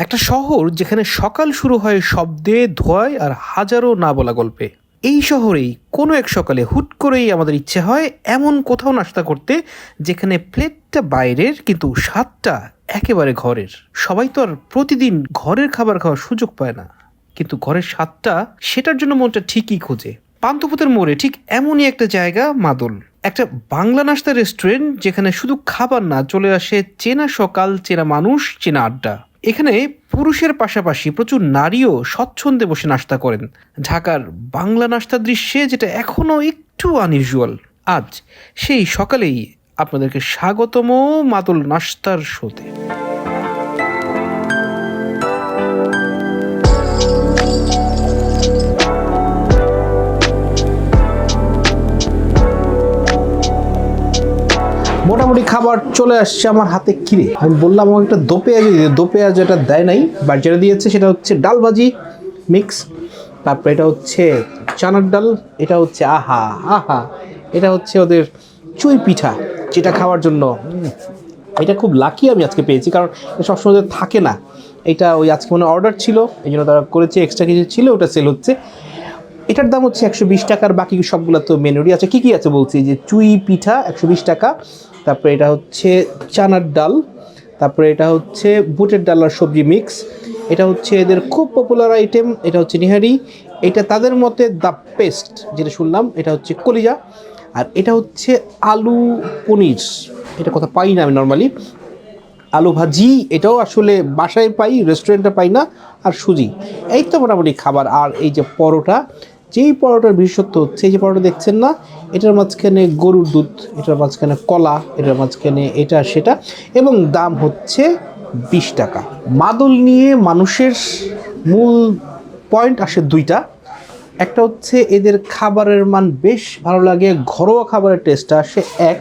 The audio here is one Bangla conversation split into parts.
একটা শহর যেখানে সকাল শুরু হয় শব্দে, ধোয়ায় আর হাজারো না বলা গল্পে। এই শহরেই কোনো এক সকালে হুট করেই আমাদের ইচ্ছে হয় এমন কোথাও নাস্তা করতে, যেখানে প্লেটটা বাইরের কিন্তু স্বাদটা একেবারে ঘরের। সবাই তো আর প্রতিদিন ঘরের খাবার খাওয়ার সুযোগ পায় না। কিন্তু ঘরের স্বাদটা, সেটার জন্য মনটা ঠিকই খোঁজে। পান্থপথের মোড়ে ঠিক এমনই একটা জায়গা, মাদল। একটা বাংলা নাস্তা রেস্টুরেন্ট যেখানে শুধু খাবার না, চলে আসে চেনা সকাল, চেনা মানুষ, চেনা আড্ডা। এখানে পুরুষের পাশাপাশি প্রচুর নারীও স্বচ্ছন্দে বসে নাস্তা করেন। ঢাকার বাংলা নাস্তা দৃশ্যে যেটা এখনও একটু আনইউজুয়াল আজ সেই সকালেই আপনাদেরকে স্বাগতম মাদল নাস্তার শোতে। খাবার চলে আসছে আমার হাতে কিরে আমি বললাম, আমাকে একটা দো পেঁয়াজ দিয়ে দো পেঁয়াজ যেটা দেয় নাই বাট যেটা দিয়েছে সেটা হচ্ছে ডাল ভাজি মিক্স তারপর এটা হচ্ছে চানার ডাল, এটা হচ্ছে আহা আহা, এটা হচ্ছে ওদের চুই পিঠা, যেটা খাওয়ার জন্য। এটা খুব লাকি আমি আজকে পেয়েছি, কারণ সবসময় থাকে না। এটা ওই আজকে মানে অর্ডার ছিল, এই জন্য তারা করেছে এক্সট্রা কিছু ছিল, ওটা সেল হচ্ছে। এটার দাম হচ্ছে একশো বিশ টাকার, বাকি সবগুলো তো মেনুরি আছে। কী কী আছে বলছি? যে চুই পিঠা, একশো বিশ টাকা। তারপরে এটা হচ্ছে চানার ডাল। তারপরে এটা হচ্ছে বুটের ডাল আর সবজি মিক্স। এটা হচ্ছে এদের খুব পপুলার আইটেম এটা হচ্ছে নিহারি। এটা তাদের মতে দ্য পেস্ট যেটা শুনলাম, এটা হচ্ছে কলিজা। আর এটা হচ্ছে আলু পনির। এটা কথা পাই না আমি নর্মালি আলু ভাজি, এটাও আসলে বাসায় পাই রেস্টুরেন্টে পাই না, আর সুজি। এই তো মোটামুটি খাবার। আর এই যে পরোটা যেই পরোটার বিশেষত্ব হচ্ছে, এই যে পরোটা দেখছেন না, এটার মাঝখানে গরুর দুধ, এটার মাঝখানে কলা, এটার মাঝখানে এটা সেটা, এবং দাম হচ্ছে বিশ টাকা। মাদল নিয়ে মানুষের মূল পয়েন্ট আসে দুইটা। একটা হচ্ছে এদের খাবারের মান বেশ ভালো লাগে, ঘরোয়া খাবারের টেস্টটা আসে এক।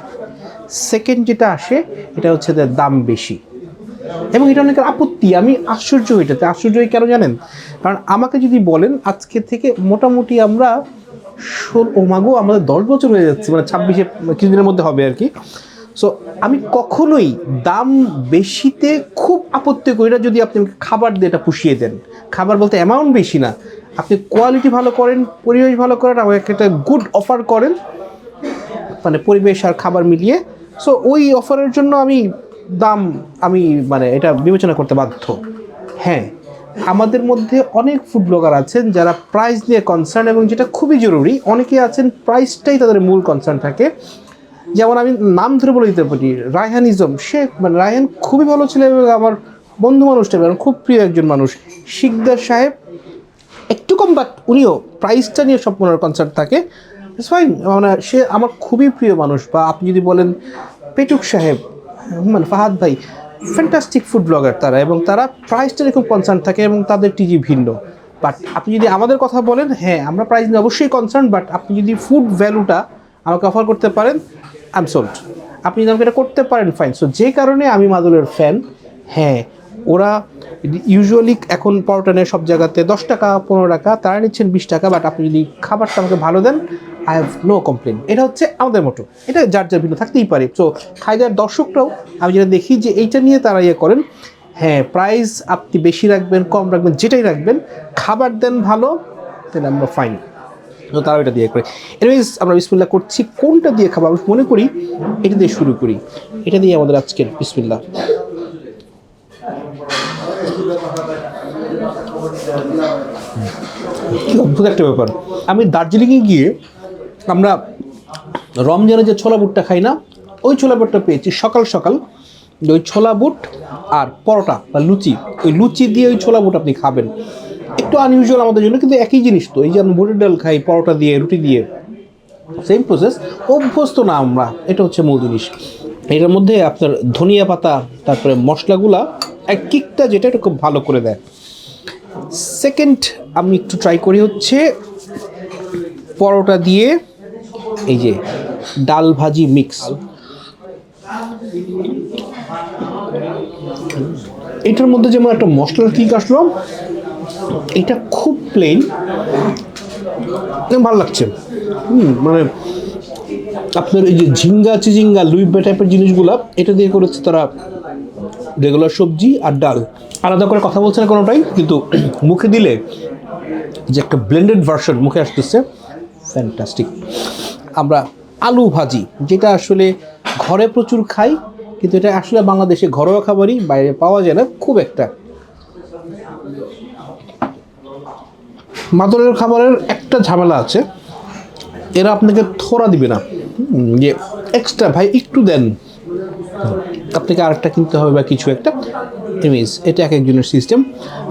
সেকেন্ড যেটা আসে, এটা হচ্ছে এদের দাম বেশি। এবং এটা অনেকের আপত্তি। আমি আশ্চর্য এটাতে। আশ্চর্য কেন জানেন? কারণ আমাকে যদি বলেন, আজকে থেকে মোটামুটি আমরা ষোল মাগো আমাদের দশ বছর হয়ে যাচ্ছে মানে ছাব্বিশে কিছুদিনের মধ্যে হবে আর কি। সো আমি কখনোই দাম বেশিতে খুব আপত্তি করি না যদি আপনি আমাকে খাবার দিয়ে এটা পুষিয়ে দেন। খাবার বলতে অ্যামাউন্ট বেশি না। আপনি কোয়ালিটি ভালো করেন, পরিবেশ ভালো করেন, আমাকে একটা গুড অফার করেন মানে পরিবেশ আর খাবার মিলিয়ে। সো ওই অফারের জন্য আমি দাম আমি মানে এটা বিবেচনা করতে বাধ্য। হ্যাঁ আমাদের মধ্যে অনেক ফুড ব্লগার আছেন যারা প্রাইস নিয়ে কনসার্ন এবং যেটা খুবই জরুরি, অনেকে আছেন প্রাইসটাই তাদের মূল কনসার্ন থাকে। যেমন আমি নাম ধরে বলে দিতে পারি রায়হানিজম সে মানে রায়হান খুবই ভালো ছিল এবং আমার বন্ধু মানুষটা এবং খুব প্রিয় একজন মানুষ। শিকদার সাহেব, একটু কম বাট উনিও প্রাইসটা নিয়ে সব ওনার কনসার্ট থাকে। ফাইন মানে সে আমার খুবই প্রিয় মানুষ, বা আপনি যদি বলেন পেটুক সাহেব মানে ফাহাদ ভাই ফ্যান্টাস্টিক ফুড ব্লগার তারা এবং তারা প্রাইসটা নিয়ে খুব কনসার্ন থাকে এবং তাদের টিজি ভিন্ন। বাট আপনি যদি আমাদের কথা বলেন হ্যাঁ আমরা প্রাইস নিয়ে অবশ্যই কনসার্ন বাট আপনি যদি ফুড ভ্যালুটা আমাকে অফার করতে পারেন আই এম সোল্ড আপনি যদি আমাকে এটা করতে পারেন ফাইন সো যে কারণে আমি মাদুলের ফ্যান হ্যাঁ ওরা ইউজুয়ালি এখন পরোটা নেয় সব জায়গাতে, দশ টাকা, পনেরো টাকা, তারা নিচ্ছেন বিশ টাকা বাট আপনি যদি খাবারটা আমাকে ভালো দেন আই হ্যাভ নো কমপ্লেন এটা হচ্ছে আমাদের মতো এটা যার যার ভিন্ন থাকতেই পারে। সো খাইদার দর্শকরাও, আমি যেটা দেখি যে এইটা নিয়ে তারা ইয়ে করেন হ্যাঁ প্রাইস আপনি বেশি রাখবেন, কম রাখবেন, যেটাই রাখবেন, খাবার দেন ভালো তাহলে আমরা ফাইন তো তারাও এটা দিয়ে করে। এনিওয়েজ আমরা বিসমিল্লা করছি। কোনটা দিয়ে খাব আমি মনে করি এটা দিয়ে শুরু করি। এটা দিয়ে আমাদের আজকের বিসমিল্লা কি অদ্ভুত একটা ব্যাপার। আমি দার্জিলিংয়ে গিয়ে আমরা রমজানে যে ছোলা বুটটা খাই না, ওই ছোলা বুটটা পেয়েছি সকাল সকাল। ওই ছোলা বুট আর পরোটা বা লুচি, ওই লুচি দিয়ে ওই ছোলা বুট আপনি খাবেন। একটু আনইউজুয়াল আমাদের জন্য, কিন্তু একই জিনিস তো, এই যে আমি বুটের ডাল খাই, পরোটা দিয়ে, রুটি দিয়ে সেম প্রসেস অভ্যস্ত না আমরা, এটা হচ্ছে মূল জিনিস। এটার মধ্যে আপনার ধনিয়া পাতা, তারপরে মশলাগুলা এক কিকটা যেটা এটা খুব ভালো করে দেয়। সেকেন্ড আমি একটু ট্রাই করি হচ্ছে, পরোটা দিয়ে এই যে ডাল ভাজি মিক্স। এটার মধ্যে যেমন একটা মশলার কিক আসলো, এটা খুব প্লেন ভালো লাগছে। হুম মানে আপনার এই যে ঝিঙ্গা চিজিঙ্গা লুইবে টাইপের জিনিসগুলো, এটা দিয়ে করেছে তারা রেগুলার সবজি আর ডাল। আলাদা করে কথা বলছে না কোনোটাই, কিন্তু মুখে দিলে যে একটা ব্লেন্ডেড ভার্সন মুখে আসতেছে ফ্যান্টাস্টিক আমরা আলু ভাজি, যেটা আসলে ঘরে প্রচুর খাই, কিন্তু এটা আসলে বাংলাদেশে ঘরোয়া খাবারই, বাইরে পাওয়া যায় না, খুব একটা। মাদরের খাবারের একটা ঝামেলা আছে। এরা আপনাকে থোড়া দিবে না। যে এক্সট্রা ভাই, একটু দেন। আপনাকে আরেকটা কিনতে হবে বা কিছু একটা। এমিজ এটা এক একজনের সিস্টেম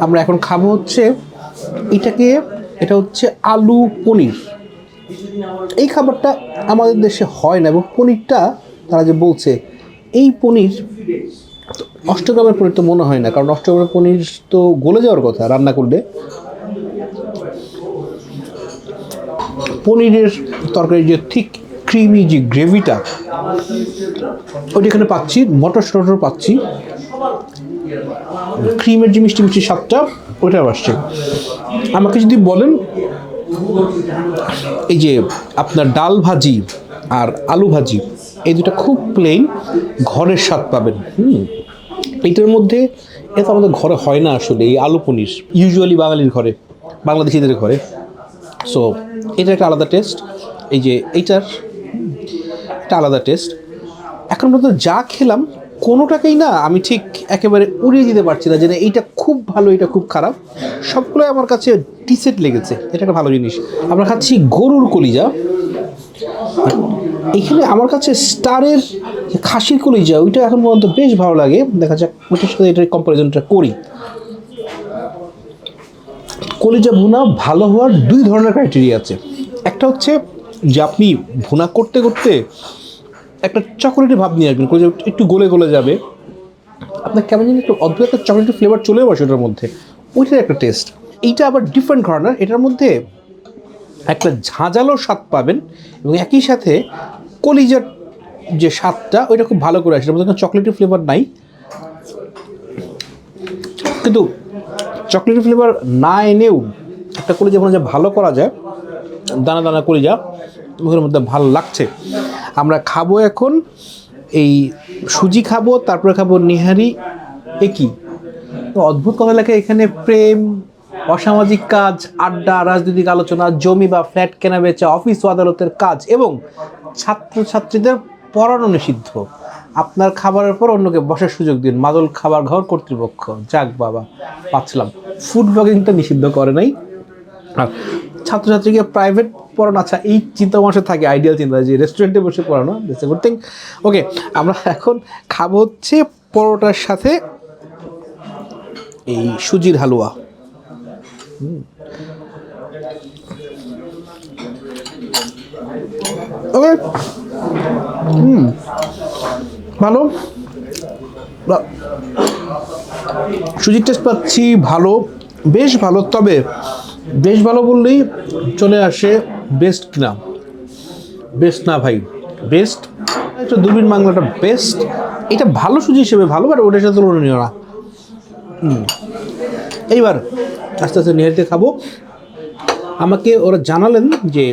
আমরা এখন খাব হচ্ছে, এটাকে, এটা হচ্ছে আলু পনির। এই খাবারটা আমাদের দেশে হয় না এবং পনিরটা তারা যে বলছে, এই পনির অষ্টগ্রামের পনির তো মনে হয় না, কারণ অষ্টগ্রামের পনির তো গলে যাওয়ার কথা রান্না করলে। পনিরের তরকারি যে ঠিক ক্রিমি যে গ্রেভিটা ওইটা এখানে পাচ্ছি মটর টটর পাচ্ছি। ক্রিমের যে মিষ্টি মিষ্টি স্বাদটা ওইটা আসছে। আমাকে যদি বলেন এই যে আপনার ডাল ভাজি আর আলু ভাজি, এই দুটো খুব প্লেন ঘরের স্বাদ পাবেন। হুম এইটার মধ্যে, এটা আমাদের ঘরে হয় না আসলে, এই আলু পনির ইউজুয়ালি বাঙালির ঘরে, বাংলাদেশিদের ঘরে। সো এটা একটা আলাদা টেস্ট এই যে এইটার একটা আলাদা টেস্ট এখন পর্যন্ত যা খেলাম, কোনোটাকেই না আমি ঠিক একেবারে উড়িয়ে দিতে পারছি না যে এইটা খুব ভালো এটা খুব খারাপ। সবগুলোই আমার কাছে ডিসেন্ট লেগেছে এটা একটা ভালো জিনিস। আমরা খাচ্ছি গরুর কলিজা। এখানে আমার কাছে স্টারের খাসির কলিজা, ওইটা এখন পর্যন্ত বেশ ভালো লাগে। দেখা যাক ওইটার সাথে এটার কম্পারিজনটা করি। কলিজা ভুনা ভালো হওয়ার দুই ধরনের ক্রাইটেরিয়া আছে। একটা হচ্ছে যে আপনি ভুনা করতে করতে একটা চকোলেটি ভাব নিয়ে আসবেন, কলিজা একটু গলে গলে যাবে। আপনার কেমন যেন একটু অদ্ভুত একটা চকলেটের ফ্লেভার চলেও আসে ওটার মধ্যে। ওইটার একটা টেস্ট এইটা আবার ডিফারেন্ট ধরনের এটার মধ্যে একটা ঝাঁঝালো স্বাদ পাবেন এবং একই সাথে কলিজার যে স্বাদটা, ওইটা খুব ভালো করে আসে। মধ্যে কোনো চকলেটের ফ্লেভার নাই। কিন্তু চকলেটের ফ্লেভার না এনেও একটা কলিজা মনে যা ভালো করা যায়। দানা দানা কলিজা, মুখের মধ্যে ভালো লাগছে। আমরা খাব এখন এই সুজি খাব, তারপরে খাব নিহারি একই অদ্ভুত কথা লেখা এখানে প্রেম অসামাজিক কাজ, আড্ডা, রাজনৈতিক আলোচনা, জমি বা ফ্ল্যাট কেনা বেচা, অফিস ও আদালতের কাজ এবং ছাত্রছাত্রীদের পড়ানো নিষিদ্ধ। আপনার খাবারের পর অন্যকে বসার সুযোগ দিন। মাদল খাবার ঘর কর্তৃপক্ষ। যাক বাবা, পাচ্ছিলাম। ফুড ব্লগিং তো নিষিদ্ধ করে নাই। আর ছাত্রছাত্রীকে প্রাইভেট পড়ানো আচ্ছা এই চিন্তা মানুষের থাকে আইডিয়াল চিন্তা, যে রেস্টুরেন্টে বসে পড়ানো দিস গুড থিং ওকে আমরা এখন খাব হচ্ছে পরোটার সাথে এই সুজির হালুয়া। ওকে হুম ভালো? বা- সুজির টেস্ট পাচ্ছি ভালো, বেশ ভালো, তবে বেশ ভালো বললেই চলে আসে বেস্ট কিনা। বেস্ট না ভাই বেস্ট একটা দূরবীন বাংলাটা বেস্ট এটা ভালো সুজি হিসেবে ভালো বাট ওটার সাথে তুলনীয় না। হুম। এইবার আস্তে আস্তে নিহারিতে খাব। আমাকে ওরা জানালেন যে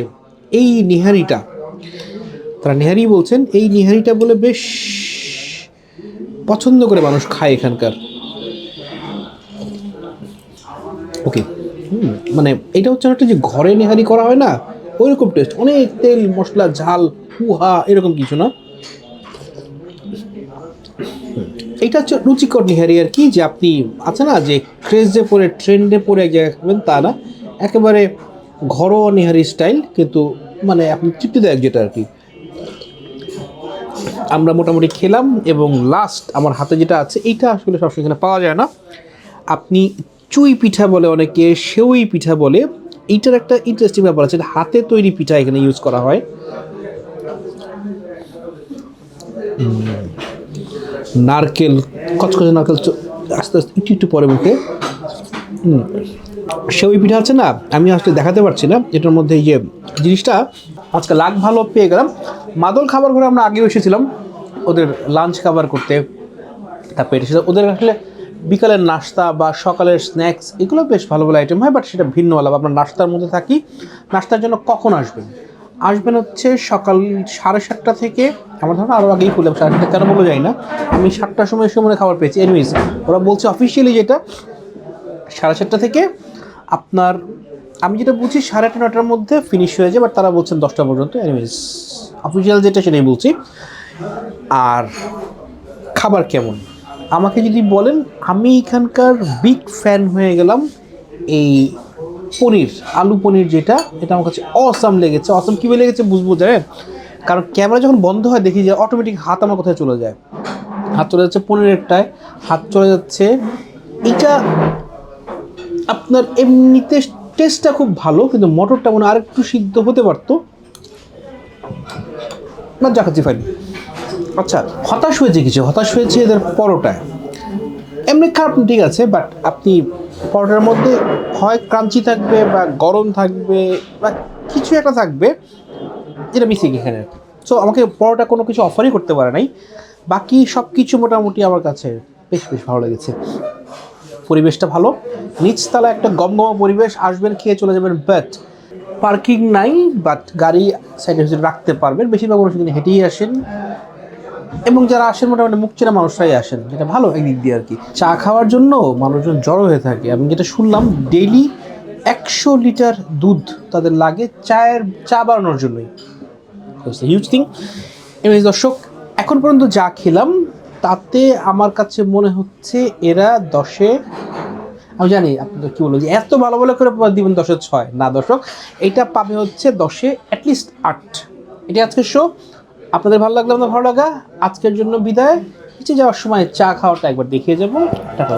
এই নিহারিটা, তারা নিহারি বলছেন, এই নিহারিটা বলে বেশ পছন্দ করে মানুষ খায় এখানকার। ওকে মানে এটা হচ্ছে একটা যে ঘরে নেহারি করা হয় না, ওইরকম টেস্ট অনেক তেল, মশলা, ঝাল, পুহা, এরকম কিছু না। এটা হচ্ছে রুচিকর নিহারি আর কি, যে আপনি আছে না, যে ক্রেজে পরে ট্রেন্ডে পরে এক জায়গায় খাবেন তা না। একেবারে ঘরোয়া নিহারি স্টাইল কিন্তু মানে আপনি তৃপ্তিদায়ক যেটা আর কি। আমরা মোটামুটি খেলাম এবং লাস্ট আমার হাতে যেটা আছে, এইটা আসলে সবসময় এখানে পাওয়া যায় না। আপনি চুই পিঠা বলে অনেকে, সেউই পিঠা বলে, এইটার একটা ইন্টারেস্টিং ব্যাপার আছে হাতে তৈরি পিঠা এখানে ইউজ করা হয়। নারকেল, কচকচে নারকেল আস্তে আস্তে একটু একটু পরে মুখে সেউই পিঠা আছে না, আমি আসলে দেখাতে পারছি না এটার মধ্যে যে জিনিসটা, আজকে লাখ ভালো পেয়ে গেলাম। মাদল খাবার ঘরে আমরা আগেও এসেছিলাম, ওদের লাঞ্চ খাবার করতে। তারপর সেটা ওদের আসলে বিকালের নাস্তা বা সকালের স্ন্যাক্স এগুলো বেশ ভালো ভালো আইটেম হয় বাট সেটা ভিন্ন আলাদা আপনার নাস্তার মধ্যে থাকি। নাস্তার জন্য কখন আসবেন? আসবেন হচ্ছে সকাল সাড়ে সাতটা থেকে। আমার ধরো আরও আগেই খুললাম, সাড়ে সাতটা কেন বলে যাই না। আমি সাতটার সময় সময় খাবার পেয়েছি। এনিওয়েজ ওরা বলছে অফিসিয়ালি যেটা, সাড়ে সাতটা থেকে আপনার, আমি যেটা বুঝি সাড়ে আটটা নটার মধ্যে ফিনিশ হয়ে যায় বাট তারা বলছেন দশটা পর্যন্ত। এনিওয়েজ অফিসিয়াল যেটা সেটাই বলছি। আর খাবার কেমন? আমাকে যদি বলেন, আমি এখানকার বিগ ফ্যান হয়ে গেলাম এই পনির, আলু পনির যেটা, এটা আমার কাছে অসাম লেগেছে। অসাম কীভাবে লেগেছে বুঝব, জানেন? কারণ ক্যামেরা যখন বন্ধ হয়, দেখি যে অটোমেটিক হাত আমার কোথায় চলে যায়। হাত চলে যাচ্ছে পনিরেরটায় হাত চলে যাচ্ছে এটা আপনার এমনিতে টেস্টটা খুব ভালো, কিন্তু মটরটা মনে আরেকটু সিদ্ধ হতে পারতো। না যা খাচ্ছি ফাইন আচ্ছা হতাশ হয়েছে কিছু? হতাশ হয়েছে এদের পরোটায়। এমনি খারাপ, ঠিক আছে বাট আপনি পরোটার মধ্যে হয় ক্রাঞ্চি থাকবে বা গরম থাকবে বা কিছু একটা থাকবে, যেটা মিসিং এখানে। সো আমাকে পরোটা কোনো কিছু অফারই করতে পারে নাই। বাকি সব কিছু মোটামুটি আমার কাছে বেশ বেশ ভালো লেগেছে। পরিবেশটা ভালো। নিচতলা একটা গমগমা পরিবেশ, আসবেন, খেয়ে চলে যাবেন বাট পার্কিং নাই বাট গাড়ি সাইডে রাখতে পারবেন। বেশিরভাগ মানুষ কিন্তু হেঁটেই আসেন। এবং যারা আসেন মোটামুটি মুখ চেনা মানুষরাই আসেন, যেটা ভালো একদিক দিয়ে আর কি। চা খাওয়ার জন্য মানুষজন জড়ো হয়ে থাকে। আমি যেটা শুনলাম, ডেইলি একশো লিটার দুধ তাদের লাগে চায়ের, চা বানানোর জন্যই। হিউজ থিং এমনি দর্শক, এখন পর্যন্ত যা খেলাম, তাতে আমার কাছে মনে হচ্ছে এরা দশে, আমি জানি আপনাদের কী বলব যে এত ভালো ভালো করে দিবেন দশে ছয়। না দর্শক, এটা পাবে হচ্ছে দশে অ্যাটলিস্ট আট। এটা আজকের শো আপনাদের ভালো লাগলে আপনার ভালো লাগা। আজকের জন্য বিদায়। নিচে যাওয়ার সময় চা খাওয়াটা একবার দেখিয়ে যাব। টাকা